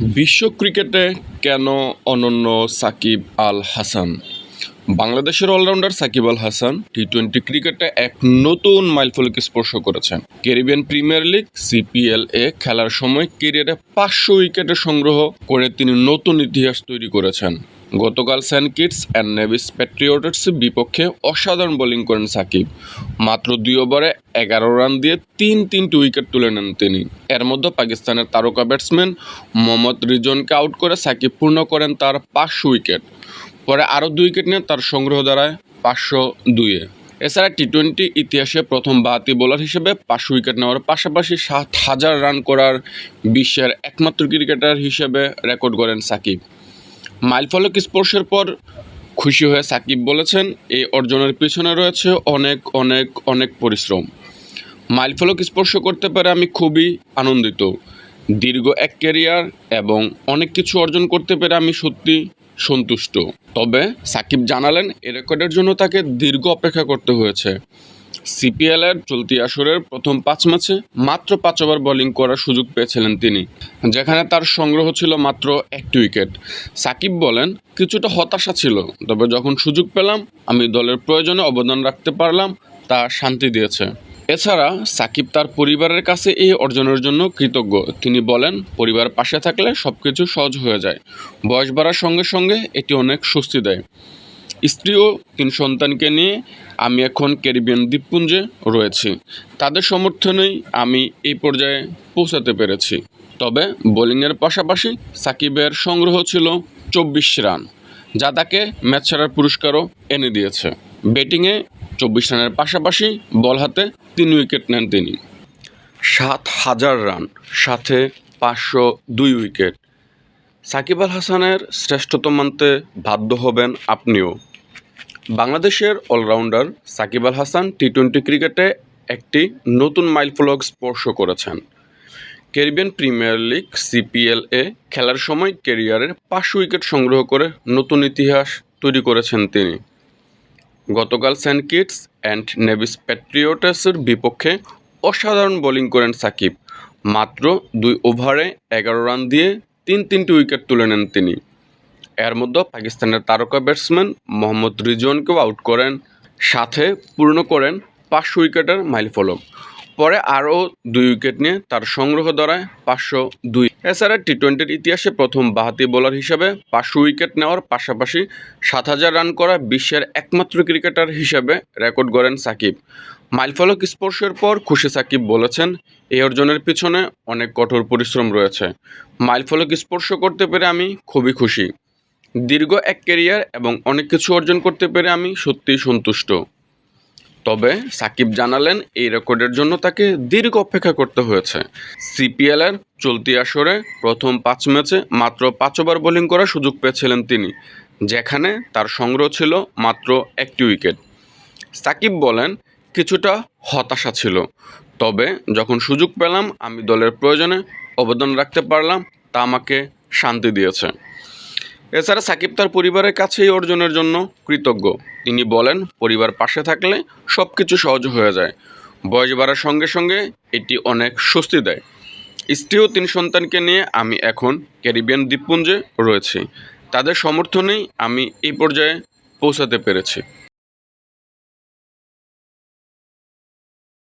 বিশ্ব ক্রিকেটে কেন অনন্য সাকিব আল হাসান? বাংলাদেশের allrounder Shakib Al Hasan T twenty ক্রিকেটে এক নতুন মাইলফলকে স্পর্শ করেছেন। ক্যারিবিয়ান প্রিমিয়ার লিগ সিপিএল এ খেলার সময় কেরিয়ারে পাঁচশো উইকেটের সংগ্রহ করে তিনি নতুন ইতিহাস তৈরি করেছেন। গতকাল সেন্ট কিটস অ্যান্ড নেভিস প্যাট্রিয়টসের বিপক্ষে অসাধারণ বোলিং করেন সাকিব। মাত্র দুই ওভারে এগারো রান দিয়ে তিন তিনটি উইকেট তুলে নেন তিনি। এর মধ্যে পাকিস্তানের তারকা ব্যাটসম্যান মোহাম্মদ রিজনকে আউট করে সাকিব পূর্ণ করেন তার পাঁচশো উইকেট। পরে আরও দুই উইকেট নিয়ে তার সংগ্রহ দাঁড়ায় পাঁচশো দুইয়ে এছাড়া টি টোয়েন্টি ইতিহাসে প্রথম বাহাতি বোলার হিসেবে পাঁচশো উইকেট নেওয়ার পাশাপাশি সাত হাজার রান করার বিশ্বের একমাত্র ক্রিকেটার হিসেবে রেকর্ড করেন সাকিব। মাইলফলক স্পর্শের পর খুশি হয়ে সাকিব বলেছেন, এই অর্জনের পিছনে রয়েছে অনেক অনেক অনেক পরিশ্রম। মাইলফলক স্পর্শ করতে পেরে আমি খুবই আনন্দিত। দীর্ঘ এক ক্যারিয়ার এবং অনেক কিছু অর্জন করতে পেরে আমি সত্যি সন্তুষ্ট। তবে সাকিব জানালেন, এ রেকর্ডের জন্য তাকে দীর্ঘ অপেক্ষা করতে হয়েছে। সিপিএলের চলতি আসরের প্রথম পাঁচ ম্যাচে মাত্র পাঁচ ওভার বোলিং করার সুযোগ পেয়েছিলেন তিনি, যেখানে তার সংগ্রহ ছিল মাত্র একটি উইকেট। সাকিব বলেন, কিছুটা হতাশা ছিল, তবে যখন সুযোগ পেলাম, আমি দলের প্রয়োজনে অবদান রাখতে পারলাম, তা শান্তি দিয়েছে। এছাড়া, সাকিব তার পরিবারের কাছে এই অর্জনের জন্য কৃতজ্ঞ। তিনি বলেন, পরিবার পাশে থাকলে সব কিছু সহজ হয়ে যায়। বয়স বাড়ার সঙ্গে সঙ্গে এটি অনেক স্বস্তি দেয়। স্ত্রী ও তিন সন্তানকে নিয়ে আমি এখন ক্যারিবিয়ান দ্বীপপুঞ্জে রয়েছি। তাদের সমর্থনেই আমি এই পর্যায়ে পৌঁছাতে পেরেছি। তবে বোলিংয়ের পাশাপাশি সাকিবের সংগ্রহ ছিল চব্বিশ রান, যা তাকে ম্যাচ ছাড়ার পুরস্কারও এনে দিয়েছে। ব্যাটিংয়ে চব্বিশ রানের পাশাপাশি বল হাতে তিন উইকেট নেন তিনি। সাত হাজার রান, সাথে পাঁচশো দুই উইকেট। সাকিব আল হাসানের শ্রেষ্ঠত্ব মানতে বাধ্য হবেন আপনিও। বাংলাদেশের allrounder Shakib Al Hasan T twenty ক্রিকেটে একটি নতুন মাইলফলক স্পর্শ করেছেন। ক্যারিবিয়ান প্রিমিয়ার লিগ সিপিএল এ, খেলার সময় ক্যারিয়ারের পাঁচশো উইকেট সংগ্রহ করে নতুন ইতিহাস তৈরি করেছেন তিনি। গতকাল সেন্ট কিটস অ্যান্ড নেভিস প্যাট্রিয়টসের বিপক্ষে অসাধারণ বোলিং করেন সাকিব। মাত্র দুই ওভারে এগারো রান দিয়ে তিন তিনটি উইকেট তুলে নেন তিনি। এর মধ্যে পাকিস্তানের তারকা ব্যাটসম্যান মোহাম্মদ রিজওয়ানকেও আউট করেন, সাথে পূর্ণ করেন পাঁচশো উইকেটের মাইলফলক পরে আরও দুই উইকেট নিয়ে তার সংগ্রহ দাঁড়ায় পাঁচশো দুই। এছাড়া টি টোয়েন্টির ইতিহাসে প্রথম বাহাতি বোলার হিসেবে পাঁচশো উইকেট নেওয়ার পাশাপাশি সাত হাজার রান করা বিশ্বের একমাত্র ক্রিকেটার হিসেবে রেকর্ড গড়েন সাকিব। মাইলফলক স্পর্শের পর খুশি সাকিব বলেছেন এই অর্জনের পিছনে অনেক কঠোর পরিশ্রম রয়েছে। মাইলফলক স্পর্শ করতে পেরে আমি খুবই খুশি। দীর্ঘ এক ক্যারিয়ার এবং অনেক কিছু অর্জন করতে পেরে আমি সত্যিই সন্তুষ্ট। তবে সাকিব জানালেন, এই রেকর্ডের জন্য তাকে দীর্ঘ অপেক্ষা করতে হয়েছে। সিপিএলের চলতি আসরে প্রথম পাঁচ ম্যাচে মাত্র পাঁচ ওভার বোলিং করার সুযোগ পেয়েছিলেন তিনি, যেখানে তার সংগ্রহ ছিল মাত্র একটি উইকেট। সাকিব বলেন, কিছুটা হতাশা ছিল, তবে যখন সুযোগ পেলাম, আমি দলের প্রয়োজনে অবদান রাখতে পারলাম, তা আমাকে শান্তি দিয়েছে। এছাড়া সাকিব তার পরিবারের কাছে এই অর্জনের জন্য কৃতজ্ঞ। তিনি বলেন, পরিবার পাশে থাকলে সব কিছু সহজ হয়ে যায়। বয়স বাড়ার সঙ্গে সঙ্গে এটি অনেক স্বস্তি দেয়। স্ত্রী ও তিন সন্তানকে নিয়ে আমি এখন ক্যারিবিয়ান দ্বীপপুঞ্জে রয়েছি। তাদের সমর্থনেই আমি এই পর্যায়ে পৌঁছাতে পেরেছি।